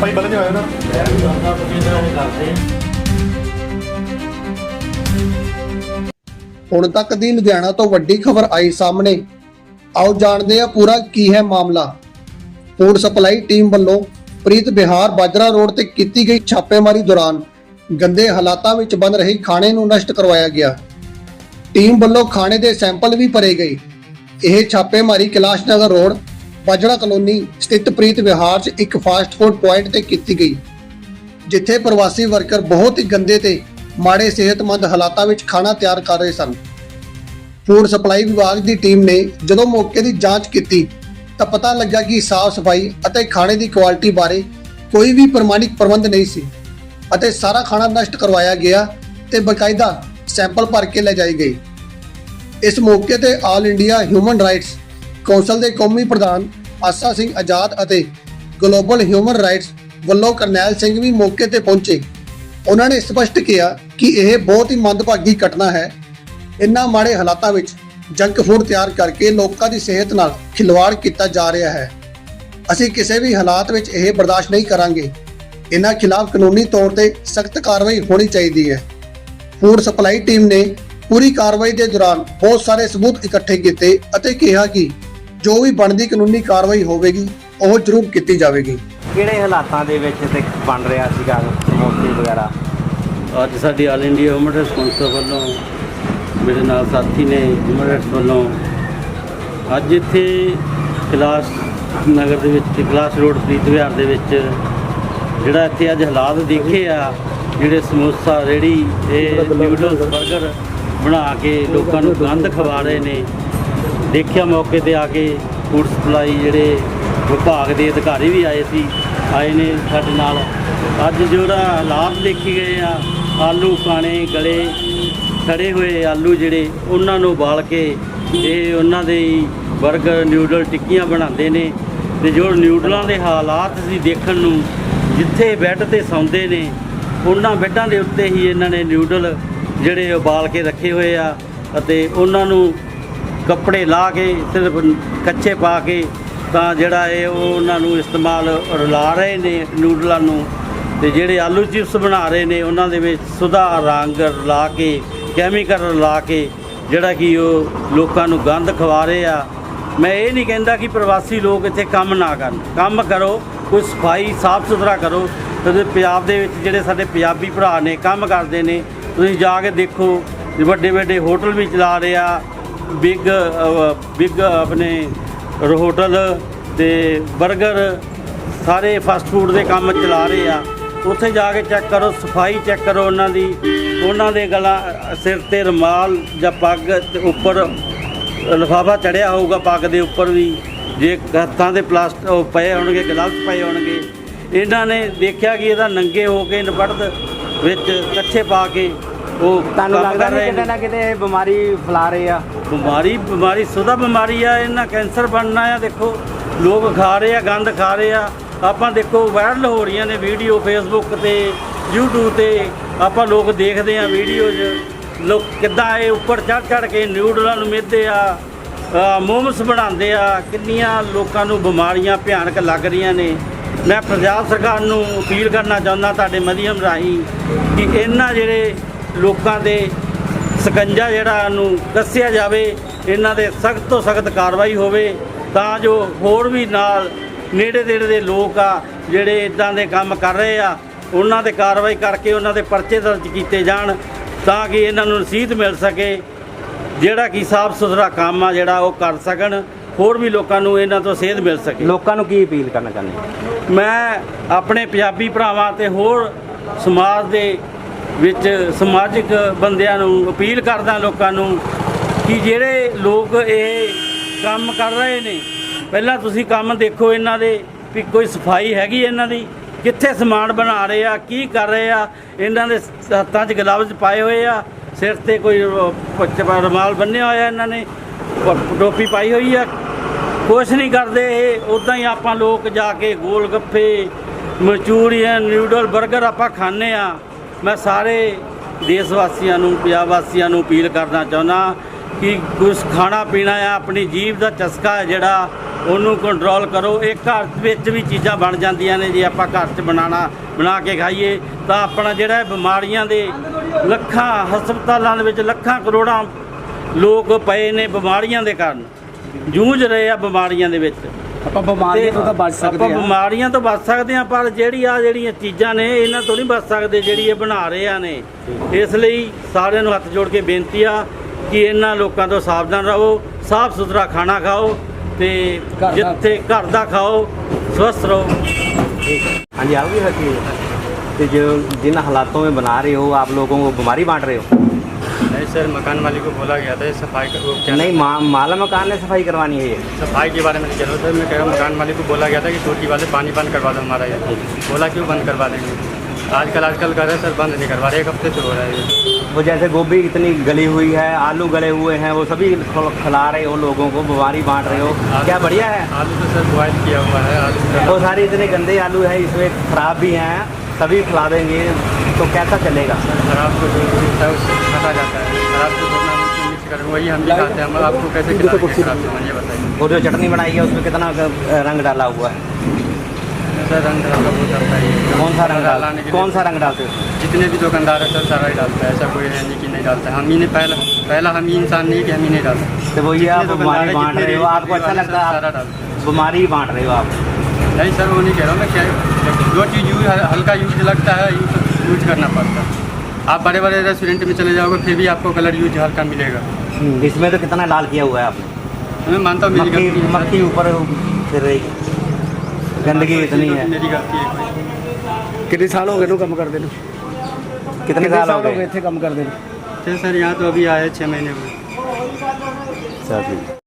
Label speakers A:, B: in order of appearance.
A: ਭਾਈ ਬਦਲ ਨਹੀਂ ਹੋਇਆ ਨਾ।
B: ਹੁਣ ਤੱਕ ਦੀ ਲੁਧਿਆਣਾ ਤੋਂ ਵੱਡੀ ਖਬਰ ਆਈ ਸਾਹਮਣੇ। ਆਓ ਜਾਣਦੇ ਹਾਂ ਪੂਰਾ ਕੀ ਹੈ ਮਾਮਲਾ। ਫੂਡ ਸਪਲਾਈ ਟੀਮ ਵੱਲੋਂ ਪ੍ਰੀਤ ਬਿਹਾਰ ਬਾਜਰਾ ਰੋਡ ਤੇ ਕੀਤੀ ਗਈ ਛਾਪੇਮਾਰੀ ਦੌਰਾਨ ਗੰਦੇ ਹਾਲਾਤਾਂ ਵਿੱਚ ਬਣ ਰਹੀ ਖਾਣੇ ਨੂੰ ਨਸ਼ਟ ਕਰਵਾਇਆ ਗਿਆ। ਟੀਮ ਵੱਲੋਂ ਖਾਣੇ ਦੇ ਸੈਂਪਲ ਵੀ ਭਰੇ ਗਏ। ਇਹ ਛਾਪੇਮਾਰੀ ਕੈਲਾਸ਼ ਨਗਰ ਰੋਡ ਬਾਜੜਾ ਕਲੋਨੀ ਸਥਿਤ ਪ੍ਰੀਤ ਵਿਹਾਰ 'ਚ ਇੱਕ ਫਾਸਟ ਫੂਡ ਪੁਆਇੰਟ ਤੇ ਕੀਤੀ ਗਈ, ਜਿੱਥੇ ਪ੍ਰਵਾਸੀ ਵਰਕਰ ਬਹੁਤ ਹੀ ਗੰਦੇ ਤੇ ਮਾੜੇ ਸਿਹਤਮੰਦ ਹਾਲਾਤਾਂ ਵਿੱਚ ਖਾਣਾ ਤਿਆਰ ਕਰ ਰਹੇ ਸਨ। ਫੂਡ ਸਪਲਾਈ ਵਿਭਾਗ ਦੀ ਟੀਮ ਨੇ ਜਦੋਂ ਮੌਕੇ ਦੀ ਜਾਂਚ ਕੀਤੀ, ਤਾਂ ਪਤਾ ਲੱਗਾ ਕਿ ਸਾਫ਼ ਸਫ਼ਾਈ ਅਤੇ ਖਾਣੇ ਦੀ ਕੁਆਲਿਟੀ ਬਾਰੇ ਕੋਈ ਵੀ ਪ੍ਰਮਾਣਿਕ ਪ੍ਰਬੰਧ ਨਹੀਂ ਸੀ ਅਤੇ ਸਾਰਾ ਖਾਣਾ ਨਸ਼ਟ ਕਰਵਾਇਆ ਗਿਆ ਤੇ ਬਕਾਇਦਾ ਸੈਂਪਲ ਭਰ ਕੇ ਲੈ ਜਾਈ ਗਈ। ਇਸ ਮੌਕੇ ਤੇ all India human rights council ਦੇ ਕੌਮੀ ਪ੍ਰਧਾਨ ਆਸਾ ਸਿੰਘ ਆਜ਼ਾਦ ਅਤੇ ਗਲੋਬਲ ਹਿਊਮਨ ਰਾਈਟਸ ਵੱਲੋਂ ਕਰਨੈਲ ਸਿੰਘ ਵੀ ਮੌਕੇ ਤੇ ਪਹੁੰਚੇ। ਉਹਨਾਂ ਨੇ ਸਪਸ਼ਟ ਕੀਤਾ ਕਿ ਇਹ ਬਹੁਤ ਹੀ ਮੰਦਭਾਗੀ ਘਟਨਾ ਹੈ। ਇੰਨਾ ਮਾੜੇ ਹਾਲਾਤਾਂ ਵਿੱਚ ਜੰਕ ਫੂਡ ਤਿਆਰ ਕਰਕੇ ਲੋਕਾਂ ਦੀ ਸਿਹਤ ਨਾਲ ਖਿਲਵਾੜ ਕੀਤਾ ਜਾ ਰਿਹਾ ਹੈ। ਅਸੀਂ ਕਿਸੇ ਵੀ ਹਾਲਾਤ ਵਿੱਚ ਇਹ ਬਰਦਾਸ਼ਤ ਨਹੀਂ ਕਰਾਂਗੇ। ਇਹਨਾਂ ਖਿਲਾਫ ਕਾਨੂੰਨੀ ਤੌਰ ਤੇ ਸਖਤ ਕਾਰਵਾਈ ਹੋਣੀ ਚਾਹੀਦੀ ਹੈ। ਫੂਡ ਸਪਲਾਈ ਟੀਮ ਨੇ ਪੂਰੀ ਕਾਰਵਾਈ ਦੇ ਦੌਰਾਨ ਬਹੁਤ ਸਾਰੇ ਸਬੂਤ ਇਕੱਠੇ ਕੀਤੇ ਅਤੇ ਕਿਹਾ ਕਿ ਜੋ ਵੀ ਬਣਦੀ ਕਾਨੂੰਨੀ ਕਾਰਵਾਈ ਹੋਵੇਗੀ ਉਹ ਜ਼ਰੂਰ ਕੀਤੀ ਜਾਵੇਗੀ।
C: ਕਿਹੜੇ ਹਾਲਾਤਾਂ ਦੇ ਵਿੱਚ ਤੇ ਬਣ ਰਿਹਾ ਸੀਗਾ ਸਮੋਸੇ ਵਗੈਰਾ?
D: ਅੱਜ ਸਾਡੀ all India human rights council ਵੱਲੋਂ ਮੇਰੇ ਨਾਲ ਸਾਥੀ ਨੇ ਹਿਊਮਨ ਰਾਈਟਸ ਵੱਲੋਂ ਅੱਜ ਇੱਥੇ ਕਲਾਸ ਨਗਰ ਦੇ ਵਿੱਚ ਕਲਾਸ ਰੋਡ ਪ੍ਰੀਤ ਵਿਹਾਰ ਦੇ ਵਿੱਚ ਜਿਹੜਾ ਇੱਥੇ ਅੱਜ ਹਾਲਾਤ ਦੇਖੇ ਆ ਜਿਹੜੇ ਸਮੋਸਾ ਰੇੜੀ ਇਹ ਨਿਊਡਲਸ 버ਗਰ ਬਣਾ ਕੇ ਲੋਕਾਂ ਨੂੰ ਗੰਦ ਖਵਾ ਰਹੇ ਨੇ ਦੇਖਿਆ ਮੌਕੇ ਤੇ ਆ ਕੇ ਫੂਡ ਸਪਲਾਈ ਜਿਹੜੇ ਵਿਭਾਗ ਦੇ ਅਧਿਕਾਰੀ ਵੀ ਆਏ ਸੀ, ਆਏ ਨੇ ਸਾਡੇ ਨਾਲ। ਅੱਜ ਜਿਹੜਾ ਹਾਲਾਤ ਦੇਖੇ ਗਏ ਆ, ਆਲੂ ਪਾਣੇ ਗਲੇ ਸੜੇ ਹੋਏ ਆਲੂ ਜਿਹੜੇ, ਉਹਨਾਂ ਨੂੰ ਉਬਾਲ ਕੇ ਇਹ ਉਹਨਾਂ ਦੇ ਹੀ 버ਗਰ ਨਿਊਡਲ ਟਿੱਕੀਆਂ ਬਣਾਉਂਦੇ ਨੇ। ਤੇ ਜੋ ਨਿਊਡਲਾਂ ਦੇ ਹਾਲਾਤ ਸੀ ਦੇਖਣ ਨੂੰ, ਜਿੱਥੇ ਬੈੱਡ ਤੇ ਸੌਂਦੇ ਨੇ, ਉਹਨਾਂ ਬੈੱਡਾਂ ਦੇ ਉੱਤੇ ਹੀ ਇਹਨਾਂ ਨੇ ਨਿਊਡਲ ਜਿਹੜੇ ਉਬਾਲ ਕੇ ਰੱਖੇ ਹੋਏ ਆ, ਅਤੇ ਉਹਨਾਂ ਨੂੰ ਕੱਪੜੇ ਲਾ ਕੇ, ਸਿਰਫ ਕੱਚੇ ਪਾ ਕੇ, ਤਾਂ ਜਿਹੜਾ ਇਹ ਉਹ ਉਹਨਾਂ ਨੂੰ ਇਸਤੇਮਾਲ ਰਲਾ ਰਹੇ ਨੇ ਨੂਡਲਾਂ ਨੂੰ। ਤੇ ਜਿਹੜੇ ਆਲੂ ਚਿਪਸ ਬਣਾ ਰਹੇ ਨੇ, ਉਹਨਾਂ ਦੇ ਵਿੱਚ ਸੁਧਾ ਰੰਗ ਰਲਾ ਕੇ, ਕੈਮੀਕਲ ਰਲਾ ਕੇ, ਜਿਹੜਾ ਕਿ ਉਹ ਲੋਕਾਂ ਨੂੰ ਗੰਦ ਖਵਾ ਰਹੇ ਆ। ਮੈਂ ਇਹ ਨਹੀਂ ਕਹਿੰਦਾ ਕਿ ਪ੍ਰਵਾਸੀ ਲੋਕ ਇੱਥੇ ਕੰਮ ਨਾ ਕਰਨ। ਕੰਮ ਕਰੋ, ਕੋਈ ਸਫ਼ਾਈ ਸਾਫ਼ ਸੁਥਰਾ ਕਰੋ। ਤੇ ਪੰਜਾਬ ਦੇ ਵਿੱਚ ਜਿਹੜੇ ਸਾਡੇ ਪੰਜਾਬੀ ਭਰਾ ਨੇ, ਕੰਮ ਕਰਦੇ ਨੇ, ਤੁਸੀਂ ਜਾ ਕੇ ਦੇਖੋ ਵੱਡੇ ਵੱਡੇ ਹੋਟਲ ਵੀ ਚਲਾ ਰਹੇ ਆ। ਬਿਗ ਬਿਗ ਆਪਣੇ ਹੋਟਲ ਤੇ 버ਗਰ ਸਾਰੇ ਫਾਸਟ ਫੂਡ ਦੇ ਕੰਮ ਚਲਾ ਰਹੇ ਆ। ਉੱਥੇ ਜਾ ਕੇ ਚੈੱਕ ਕਰੋ, ਸਫ਼ਾਈ ਚੈੱਕ ਕਰੋ ਉਹਨਾਂ ਦੀ। ਉਹਨਾਂ ਦੇ ਗਲਾ, ਸਿਰ ਤੇ ਰੁਮਾਲ ਜਾਂ ਪੱਗ ਤੇ ਉੱਪਰ ਲਿਫਾਫਾ ਚੜਿਆ ਹੋਊਗਾ ਪੱਗ ਦੇ ਉੱਪਰ ਵੀ। ਜੇ ਹੱਥਾਂ ਦੇ ਪਲਾਸਟ ਪਏ ਹੋਣਗੇ, ਗਲਵਸ ਪਏ ਹੋਣਗੇ। ਇਹਨਾਂ ਨੇ ਦੇਖਿਆ ਕਿ ਇਹਦਾ ਨੰਗੇ ਹੋ ਕੇ ਨਪੜਦ ਵਿੱਚ ਕੱਛੇ ਪਾ ਕੇ ਉਹ
C: ਤੁਹਾਨੂੰ
D: ਕੰਮ
C: ਲੱਗਦਾ
D: ਕਰ
C: ਨਹੀਂ
D: ਰਹੇ
C: ਕਿਤੇ
D: ਨੇ
C: ਨਾ। ਕਿਤੇ ਇਹ ਬਿਮਾਰੀ ਫੈਲਾ ਰਹੇ ਆ?
D: ਬਿਮਾਰੀ ਬਿਮਾਰੀ ਸੁਦਾ ਬਿਮਾਰੀ ਆ ਇਹਨਾਂ ਕੈਂਸਰ ਬਣਨਾ ਆ ਦੇਖੋ ਲੋਕ ਖਾ ਰਹੇ ਆ ਗੰਦ ਖਾ ਰਹੇ ਆ। ਆਪਾਂ ਦੇਖੋ ਵਾਇਰਲ ਹੋ ਰਹੀਆਂ ਨੇ ਵੀਡੀਓ ਫੇਸਬੁੱਕ ਤੇ YouTube ਤੇ ਆਪਾਂ ਲੋਕ ਦੇਖਦੇ ਆ ਵੀਡੀਓਜ਼। ਲੋਕ ਕਿੱਦਾਂ ਇਹ ਉੱਪਰ ਚੜ ਚੜ ਕੇ ਨਿਊਡਲਾਂ ਨੂੰ ਮਿੱਧਦੇ ਆ ਮੋਮਸ ਬਣਾਉਂਦੇ ਆ ਕਿੰਨੀਆਂ ਲੋਕਾਂ ਨੂੰ ਬਿਮਾਰੀਆਂ ਭਿਆਨਕ ਲੱਗ ਰਹੀਆਂ ਨੇ। ਮੈਂ ਪੰਜਾਬ ਸਰਕਾਰ ਨੂੰ ਅਪੀਲ ਕਰਨਾ ਚਾਹੁੰਦਾ ਤੁਹਾਡੇ ਮਾਧਿਅਮ ਰਾਹੀਂ ਕਿ ਇਹਨਾਂ ਜਿਹੜੇ ਲੋਕਾਂ ਦੇ ਸਕੰਜਾ ਜਿਹੜਾ ਨੂੰ ਦੱਸਿਆ ਜਾਵੇ ਇਹਨਾਂ ਦੇ ਸਖਤ ਤੋਂ ਸਖਤ ਕਾਰਵਾਈ ਹੋਵੇ ਤਾਂ ਜੋ ਹੋਰ ਵੀ ਨਾਲ ਨੇੜੇ ਤੇੜੇ ਦੇ ਲੋਕ ਆ ਜਿਹੜੇ ਇਦਾਂ ਦੇ ਕੰਮ ਕਰ ਰਹੇ ਆ ਉਹਨਾਂ ਤੇ ਕਾਰਵਾਈ ਕਰਕੇ ਉਹਨਾਂ ਦੇ ਪਰਚੇ ਦਰਜ ਕੀਤੇ ਜਾਣ ਤਾਂ ਕਿ ਇਹਨਾਂ ਨੂੰ ਰਸੀਦ ਮਿਲ ਸਕੇ। ਜਿਹੜਾ ਕਿ ਸਾਫ਼ ਸੁਥਰਾ ਕੰਮ ਆ ਜਿਹੜਾ ਉਹ ਕਰ ਸਕਣ ਹੋਰ ਵੀ ਲੋਕਾਂ ਨੂੰ ਇਹਨਾਂ ਤੋਂ ਸੇਧ ਮਿਲ ਸਕੇ।
C: ਲੋਕਾਂ ਨੂੰ ਕੀ ਅਪੀਲ ਕਰਨਾ ਚਾਹੁੰਦੇ
D: ਮੈਂ ਆਪਣੇ ਪੰਜਾਬੀ ਭਰਾਵਾਂ ਤੇ ਹੋਰ ਸਮਾਜ ਦੇ ਵਿੱਚ ਸਮਾਜਿਕ ਬੰਦਿਆਂ ਨੂੰ, ਅਪੀਲ ਕਰਦਾ ਲੋਕਾਂ ਨੂੰ ਕਿ ਜਿਹੜੇ ਲੋਕ ਇਹ ਕੰਮ ਕਰ ਰਹੇ ਨੇ, ਪਹਿਲਾਂ ਤੁਸੀਂ ਕੰਮ ਦੇਖੋ ਇਹਨਾਂ ਦੇ ਵੀ ਕੋਈ ਸਫ਼ਾਈ ਹੈਗੀ ਇਹਨਾਂ ਦੀ, ਕਿੱਥੇ ਸਮਾਨ ਬਣਾ ਰਹੇ ਆ, ਕੀ ਕਰ ਰਹੇ ਆ, ਇਹਨਾਂ ਦੇ ਹੱਥਾਂ 'ਚ ਗਲਵਜ਼ ਪਾਏ ਹੋਏ ਆ, ਸਿਰ ਤੇ ਕੋਈ ਰੁਮਾਲ ਬੰਨਿਆ ਹੋਇਆ ਇਹਨਾਂ ਨੇ ਟੋਪੀ ਪਾਈ ਹੋਈ ਆ। ਕੁਛ ਨਹੀਂ ਕਰਦੇ ਇਹ ਉਦਾਂ ਹੀ ਆਪਾਂ ਲੋਕ ਜਾ ਕੇ ਗੋਲ ਗੱਫੇ ਮਚੂਰੀਅਨ ਨਿਊਡਲ 버ਗਰ ਆਪਾਂ ਖਾਂਦੇ ਆ। ਮੈਂ ਸਾਰੇ ਦੇਸ਼ ਵਾਸੀਆਂ ਨੂੰ, ਪੰਜਾਬ ਵਾਸੀਆਂ ਨੂੰ ਅਪੀਲ ਕਰਨਾ ਚਾਹੁੰਦਾ ਕਿ ਕੁਛ ਖਾਣਾ ਪੀਣਾ ਆ, ਆਪਣੀ ਜੀਭ ਦਾ ਚਸਕਾ ਹੈ ਜਿਹੜਾ, ਉਹਨੂੰ ਕੰਟਰੋਲ ਕਰੋ। ਇਹ ਘਰ ਵਿੱਚ ਵੀ ਚੀਜ਼ਾਂ ਬਣ ਜਾਂਦੀਆਂ ਨੇ, ਜੇ ਆਪਾਂ ਘਰ 'ਚ ਬਣਾਉਣਾ ਬਣਾ ਕੇ ਖਾਈਏ, ਤਾਂ ਆਪਣਾ ਜਿਹੜਾ ਬਿਮਾਰੀਆਂ ਦੇ ਲੱਖਾਂ, ਹਸਪਤਾਲਾਂ ਦੇ ਵਿੱਚ ਲੱਖਾਂ ਕਰੋੜਾਂ ਲੋਕ ਪਏ ਨੇ ਬਿਮਾਰੀਆਂ ਦੇ ਕਾਰਨ। ਜੂਝ ਰਹੇ ਆ ਬਿਮਾਰੀਆਂ ਦੇ ਵਿੱਚ।
A: ਆਪਾਂ ਬਿਮਾਰੀਆਂ ਤੋਂ ਤਾਂ ਬਚ ਸਕਦੇ
D: ਆਪਾਂ
A: ਆ
D: ਬਿਮਾਰੀਆਂ ਤੋਂ ਬਚ ਸਕਦੇ ਆ ਪਰ ਜਿਹੜੀ ਆ ਜਿਹੜੀਆਂ ਚੀਜ਼ਾਂ ਨੇ ਇਹਨਾਂ ਤੋਂ ਨਹੀਂ ਬਚ ਸਕਦੇ ਜਿਹੜੀ ਇਹ ਬਣਾ ਰਹੇ ਆ ਨੇ ਇਸ ਲਈ ਸਾਰਿਆਂ ਨੂੰ ਹੱਥ ਜੋੜ ਕੇ ਬੇਨਤੀ ਆ ਕਿ ਇਹਨਾਂ ਲੋਕਾਂ ਤੋਂ ਸਾਵਧਾਨ ਰਹੋ ਸਾਫ਼ ਸੁਥਰਾ ਖਾਣਾ ਖਾਓ ਤੇ
A: ਦਾ-
D: ਜਿੱਥੇ ਘਰ ਦਾ ਖਾਓ ਸਵਸਥ ਰਹੋ
C: हाँ जी आओगे हकी तो जो जिन हालातों में बना रहे हो आप लोगों को बीमारी बांट रहे हो
E: नहीं सर मकान मालिक को बोला गया था ये सफ़ाई का वो क्या
C: नहीं मा, माला मकान में सफ़ाई करवानी है ये।
E: सफ़ाई के बारे में नहीं कह रहा हूँ सर मैं कह रहा हूँ मकान मालिक को बोला गया था कि टोटी वाले पानी बंद करवा दो हमारा ये। बोला क्यों बंद करवा देंगे? आजकल आजकल कर रहे हैं सर बंद नहीं करवा रहे एक हफ़्ते से हो रहा है ये।
C: वो जैसे गोभी इतनी गली हुई है आलू गले हुए हैं वो सभी खिल- रहे हो लोगों को बीमारी बांट रहे हो। क्या बढ़िया है?
E: आलू तो सर बॉयल किया हुआ है आलू
C: वो सारे इतने गंदे आलू है इसमें खराब भी हैं। सभी खिला देंगे तो कैसा चलेगा?
E: खराब को जो है उससे खाता जाता है। खराब को कर वही हम भी खाते हैं। हम आपको कैसे ये बताइए।
C: वो जो चटनी बनाई है उसमें कितना रंग डाला हुआ है?
E: सर रंग डालता वो चलता है।
C: कौन सा रंग डाला कौन सा रंग डालते हो?
E: जितने भी दुकानदार है सर सारा ही डालता है। ऐसा कोई है नहीं कि नहीं डालता हम ही ने पहला पहला हम ही इंसान नहीं कि हम ही नहीं डालते।
C: तो वो ये आप बीमारी बांट रहे हो आपको अच्छा लगता है
E: सारा डालते
C: बीमारी बांट रहे हो आप?
E: नहीं सर वो नहीं कह रहा मैं क्या जो चीज़ यूज़ हल्का यूज़ लगता है यूज़ करना पड़ता है। आप बड़े बड़े रेस्टोरेंट में चले जाओगे फिर भी आपको कलर यूज़ हल्का मिलेगा।
C: हम्म, इसमें तो कितना लाल किया हुआ है आपने?
E: मैं मानता हूँ मेरी
C: मक्खी ऊपर फिर रही। गंदगी इतनी है
E: मेरी गलती है
A: कितने साल हो गए कम कर देना
C: कितने साल हो गए?
A: थे कम कर
E: देना सर यहाँ तो अभी आए छः महीने
C: में। सर